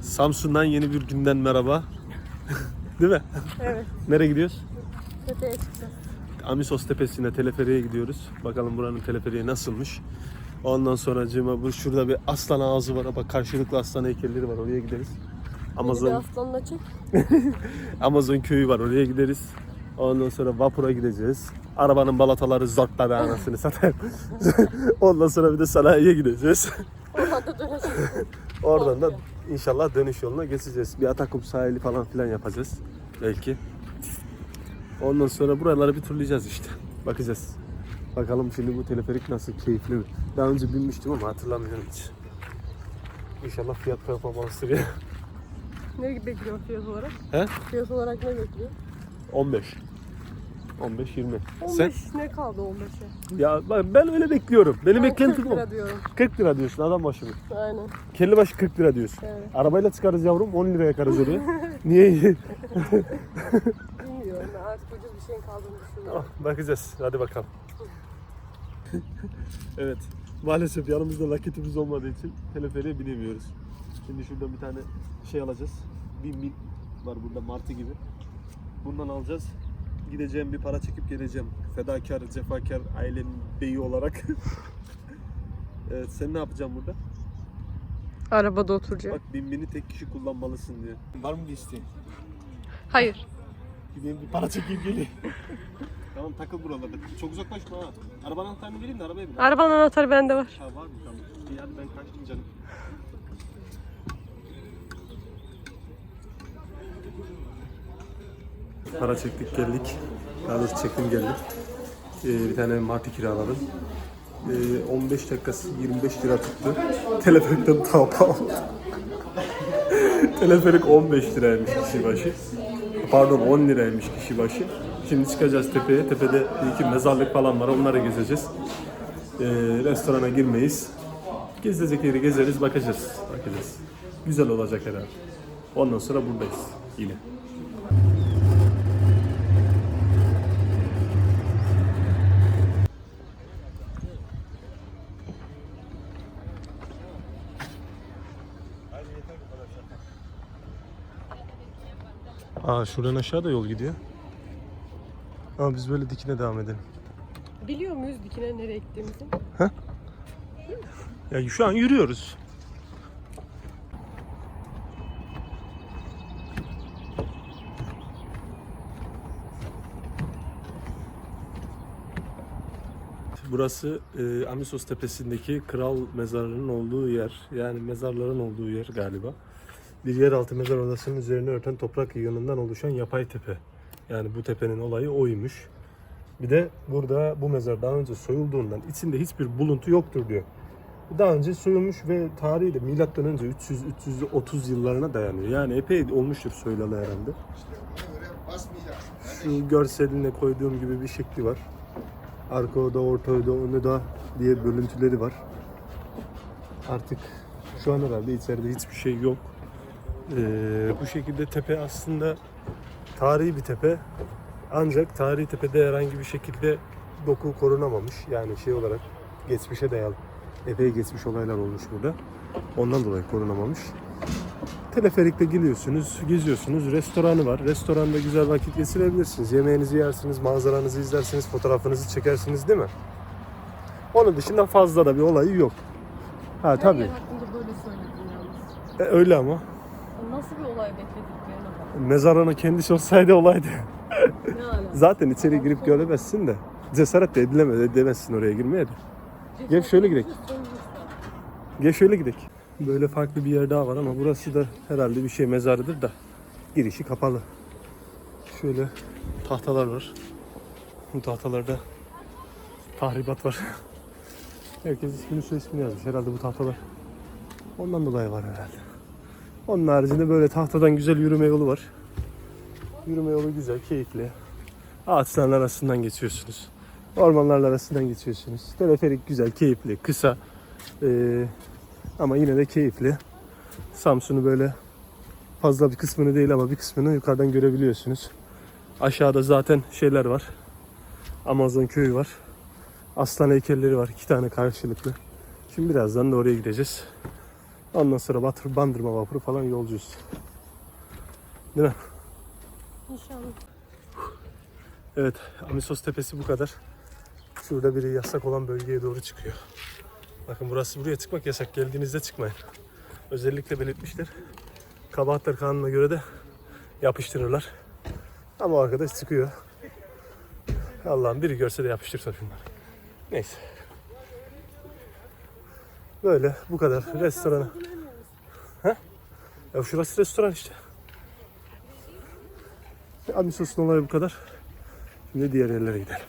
Samsun'dan yeni bir günden merhaba. Değil mi? Evet. Nereye gidiyoruz? Tepeye çıkacağız. Amisos Tepesi'ne teleferiğe gidiyoruz. Bakalım buranın teleferiği nasılmış. Ondan sonra cıma bu şurada bir aslan ağzı var. Bak karşılıklı aslan heykelleri var. Oraya gideriz. Amazon aslanla çek. Amazon köyü var. Oraya gideriz. Ondan sonra vapura gideceğiz. Arabanın balataları zortladı anasını satayım. Ondan sonra bir de sanayiye gideceğiz. Oradan da döneceğiz. Oradan da inşallah dönüş yoluna geçeceğiz. Bir Atakum sahili falan filan yapacağız. Belki. Ondan sonra buraları bir turlayacağız işte. Bakacağız. Bakalım şimdi bu teleferik nasıl keyifli mi? Daha önce binmiştim ama hatırlamıyorum hiç. İnşallah fiyat performansı ya. ne bekliyor fiyat olarak? He? Fiyat olarak ne bekliyor? 15. 15 20. 15 Sen ne kaldı 15'e? ya bak ben öyle bekliyorum. Benim Ben beklentim 40 o. lira diyorum. 40 lira diyorsun adam başı mı? Aynen. Kelle başı 40 lira diyorsun. Evet. Arabayla çıkarız yavrum 10 liraya yakarız oraya. Niye? Bilmiyorum. Artık ucuz bir şeyin kaldığını düşünüyorum. Ah, Bakacağız. Hadi bakalım. evet. Maalesef yanımızda nakitimiz olmadığı için teleferiğe binemiyoruz. Şimdi şuradan bir tane şey alacağız. Bin bin var burada martı gibi. Bundan alacağız. Gideceğim bir para çekip geleceğim. Fedakar, cefakar ailenin beyi olarak. evet sen ne yapacaksın burada? Arabada oturacağım. Bak bin bini tek kişi kullanmalısın diyor. Var mı bir isteğin? Hayır. Gideyim bir para çekeyim geleyim. tamam takıl buralarda. Çok uzaklaşma ha. Arabanın anahtarını vereyim de arabaya bin. Arabanın anahtarı bende var. Ha var mı? Tamam. Hadi ben kaçtım canım. Para çektik geldik. Daha doğrusu çektim geldik. Ee, bir tane martı kiraladım. Ee, 15 dakikası 25 lira tuttu. Teleferikten daha pahalı. Teleferik 15 liraymış kişi başı. Pardon 10 liraymış kişi başı. Şimdi çıkacağız tepeye. Tepede bir iki mezarlık falan var. Onları gezeceğiz. Ee, restorana girmeyiz. Gezecek yeri gezeriz, bakacağız. Bakacağız. Güzel olacak herhalde. Ondan sonra buradayız yine. Aa şuradan aşağı da yol gidiyor. Ama biz böyle dikine devam edelim. Biliyor muyuz dikine nereye gittiğimizi? Ya şu an yürüyoruz. Burası e, Amisos Tepesi'ndeki kral mezarının olduğu yer. Yani mezarların olduğu yer galiba. Bir yeraltı mezar odasının üzerine örten toprak yığınından oluşan yapay tepe. Yani bu tepenin olayı oymuş. Bir de burada bu mezar daha önce soyulduğundan içinde hiçbir buluntu yoktur diyor. Daha önce soyulmuş ve tarihi de milattan önce 300 330 yıllarına dayanıyor. Yani epey olmuştur soyulalı herhalde. Şu görseline koyduğum gibi bir şekli var. Arka oda, orta oda, onu da diye bölüntüleri var. Artık şu an herhalde içeride hiçbir şey yok. Ee, bu şekilde tepe aslında tarihi bir tepe. Ancak tarihi tepede herhangi bir şekilde doku korunamamış. Yani şey olarak geçmişe dayalı epey geçmiş olaylar olmuş burada. Ondan dolayı korunamamış. Teleferikte geliyorsunuz, geziyorsunuz. Restoranı var. Restoranda güzel vakit geçirebilirsiniz. Yemeğinizi yersiniz, manzaranızı izlersiniz, fotoğrafınızı çekersiniz değil mi? Onun dışında fazla da bir olayı yok. Ha Her tabii. yer hakkında böyle söyledin yalnız. E, öyle ama. Nasıl bir olay beklediklerine bak. Mezarına kendisi olsaydı olaydı. Ne alaka? Zaten içeri girip göremezsin de. Cesaret de edilemez, edemezsin oraya girmeye de. Gel şöyle gidelim. Gel şöyle gidelim. Böyle farklı bir yer daha var ama burası da herhalde bir şey mezarıdır da girişi kapalı. Şöyle tahtalar var. Bu tahtalarda tahribat var. Herkes ismini soy ismini yazmış. Herhalde bu tahtalar ondan dolayı var herhalde. Onun haricinde böyle tahtadan güzel yürüme yolu var. Yürüme yolu güzel, keyifli. Ağaçların arasından geçiyorsunuz. Ormanlar arasından geçiyorsunuz. Teleferik güzel, keyifli, kısa. Ee, ama yine de keyifli. Samsun'u böyle fazla bir kısmını değil ama bir kısmını yukarıdan görebiliyorsunuz. Aşağıda zaten şeyler var. Amazon köyü var. Aslan heykelleri var. iki tane karşılıklı. Şimdi birazdan da oraya gideceğiz. Ondan sonra Batır, Bandırma vapuru falan yolcuyuz. Değil mi? İnşallah. Evet, Amisos Tepesi bu kadar. Şurada biri yasak olan bölgeye doğru çıkıyor. Bakın burası buraya çıkmak yasak. Geldiğinizde çıkmayın. Özellikle belirtmişler. Kabahatler kanununa göre de yapıştırırlar. Ama o arkadaş çıkıyor. Allah'ım biri görse de yapıştırsa şunları. Neyse. Böyle bu kadar. Restorana. Ha? Ya şurası restoran işte. Amisos'un olayı bu kadar. Şimdi diğer yerlere gidelim.